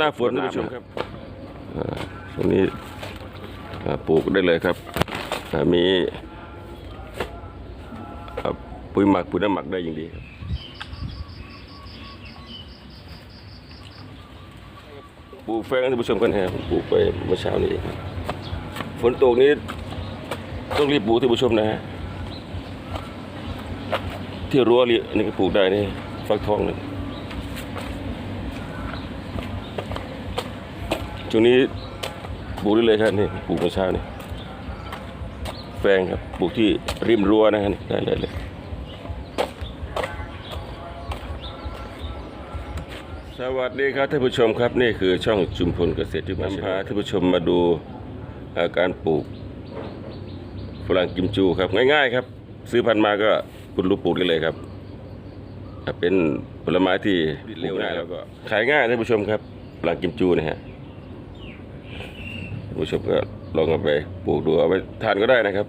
น้าฝนท่านผู้ชมครับอ่าช่วงนี้อ่าปลูกได้เลยครับอ่ามีอ่าปุ๋ยหมักปุ๋ยน้ำหมักได้ยิ่งดีครับปลูกแฟงให้ท่านผู้ชมกันแฮะปลูกไปเมื่อเช้านี้เองครับฝนตกนี้ต้องรีบปลูกท่านผู้ชมนะฮะที่รั้วนี่อันนี้ก็ปลูกได้นี่ฟักทองเลย ช่วงนี้ปลูกได้เลยครับนี่ปลูกเมื่อเช้านี่แฟงครับปลูกที่ริมรั้วนะครับนี่ได้เลยเลยสวัสดีครับท่านผู้ชมครับนี่คือช่องชุมพลเกษตรที่มาพาท่านผู้ชมมาดูอาการปลูกฝรั่งกิมจูครับง่ายๆครับ ซื้อพันธุ์มาก็คุณรู้ปลูกได้เลยครับอะเป็นผลไม้ที่เร็วง่ายแล้วก็ขายง่ายท่านผู้ชมครับฝรั่งกิมจูนะฮะ ผู้ชมก็ลองเอาไปปลูกดูเอาไปทานก็ได้นะครับ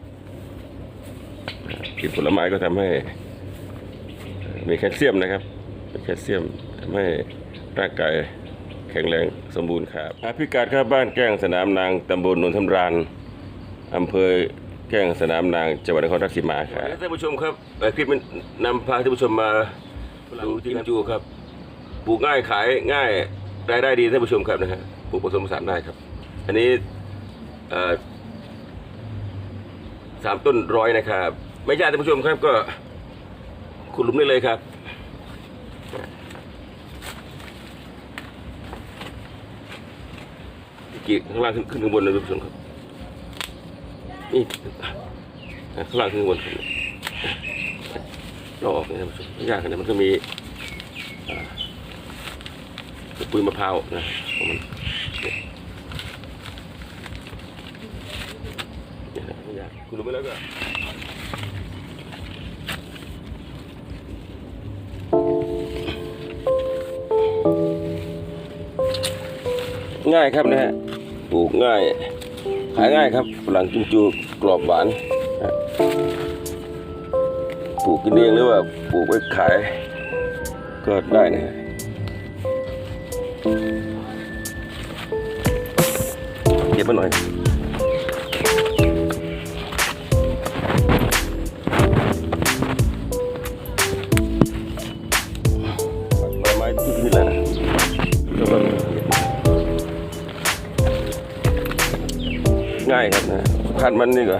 กินผลไม้ก็ทำให้ มีแคลเซียมนะครับแคลเซียมทำให้ร่างกายแข็งแรงสมบูรณ์ครับพิกัดครับบ้านแก้งสนามนางตำบลนนทำรานอำเภอแก้งสนามนางจังหวัดนครราชสีมาครับท่านผู้ชมครับเอ่อคลิปมันนำพาท่านผู้ชมมาดูที่กิมจูครับปลูกง่ายขายง่ายรายได้ดีท่านผู้ชมครับนะฮะปลูกผสมผสานได้ครับ อันนี้ สามต้นร้อยนะครับ ไม่ใช่ท่านผู้ชมครับก็ขุดหลุมได้เลยครับกี่ข้างล่างขึ้นขึ้นข้างบนนะท่านผู้ชมครับนี่ข้างล่างขึ้นข้างบนเราออกนะท่านผู้ชมไม่ยากนะมันก็มีปุ๋ยมะพร้าวนะของมัน เนี่ยคุณรู้ไหมแล้วก็ง่ายครับนะฮะ ปลูกง่าย ขายง่ายครับฝรั่งกิมจูกรอบหวาน ปลูกกินเองหรือว่าปลูกไว้ขาย ก็ได้นะฮะเก็บมาหน่อย ง่ายครับนะพันธุ์มันนี่ก็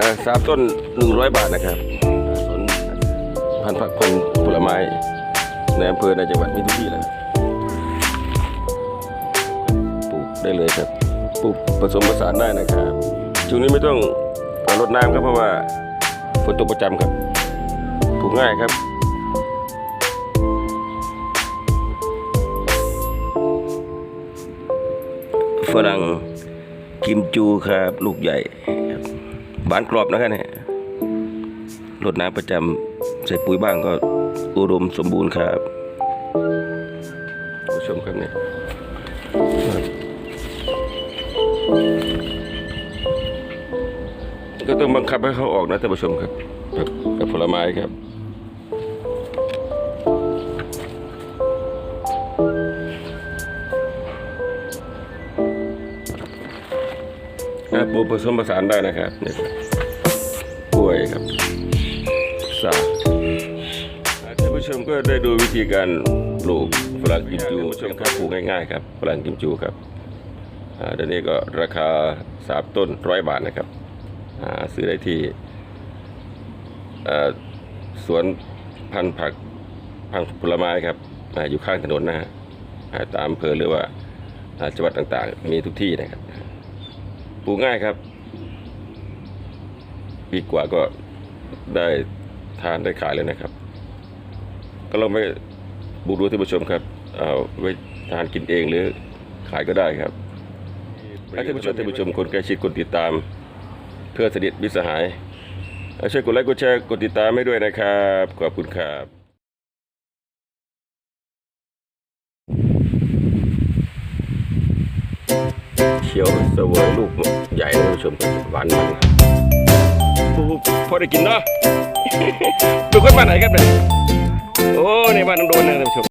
อ่อสามต้นหนึ่งร้อยบาทนะครับสวนพันธุ์ผักผลผลไม้ในอำเภอในจังหวัดมีทุกที่แล้วปลูกได้เลยครับปลูกผสมผสานได้นะครับช่วงนี้ไม่ต้องรดน้ำครับเพราะว่าฝนตกประจำครับปลูกง่ายครับฝรั่ง กิมจูครับ ลูกใหญ่บหวานกรอบนะครับเนี่ยรดน้ำประจำใส่ปุ๋ยบ้างก็อุดมสมบูรณ์ครับผู้ชมครับเนี่ยก็ต้องบังคับให้เขาออกนะท่านผู้ชมครับกับกับผลไม้ครับ นะปลูกผสมผสานได้นะครับนี่ครับกล้วยครับสาท่านผู้ชมก็ได้ดูวิธีการปลูกฝรั่งกิมจูท่านผู้ชมครับปลูกง่ายๆครับฝรั่งกิมจูครับเดี๋ยวนี้ก็ราคาสามต้นร้อยบาทนะครับซื้อได้ที่สวนพันธุ์ผักพันธุ์ผลไม้ครับอยู่ข้างถนนนะฮะตามอำเภอหรือว่าจังหวัดต่างๆ มีทุกที่นะครับ ปลูกง่ายครับ ปีกว่าก็ได้ทานได้ขายเลยนะครับ ก็ลองไปปลูกดูท่านผู้ชมครับเอาไว้ทานกินเองหรือขายก็ได้ครับและท่านผู้ชมท่านผู้ชมคนใกล้ชิดคนติดตาม เพื่อสนิทมิตรสหายช่วยกดไลค์กดแชร์กดติดตามให้ด้วยนะครับ ขอบคุณครับ ขียวเสวยลูกใหญ่นะท่านผู้ชมหวานมันพอได้กินเนาะเป็นคนบ้านไหนครับเนี่ยโอ้ในบ้านน้ำโดนนะท่านผู้ชม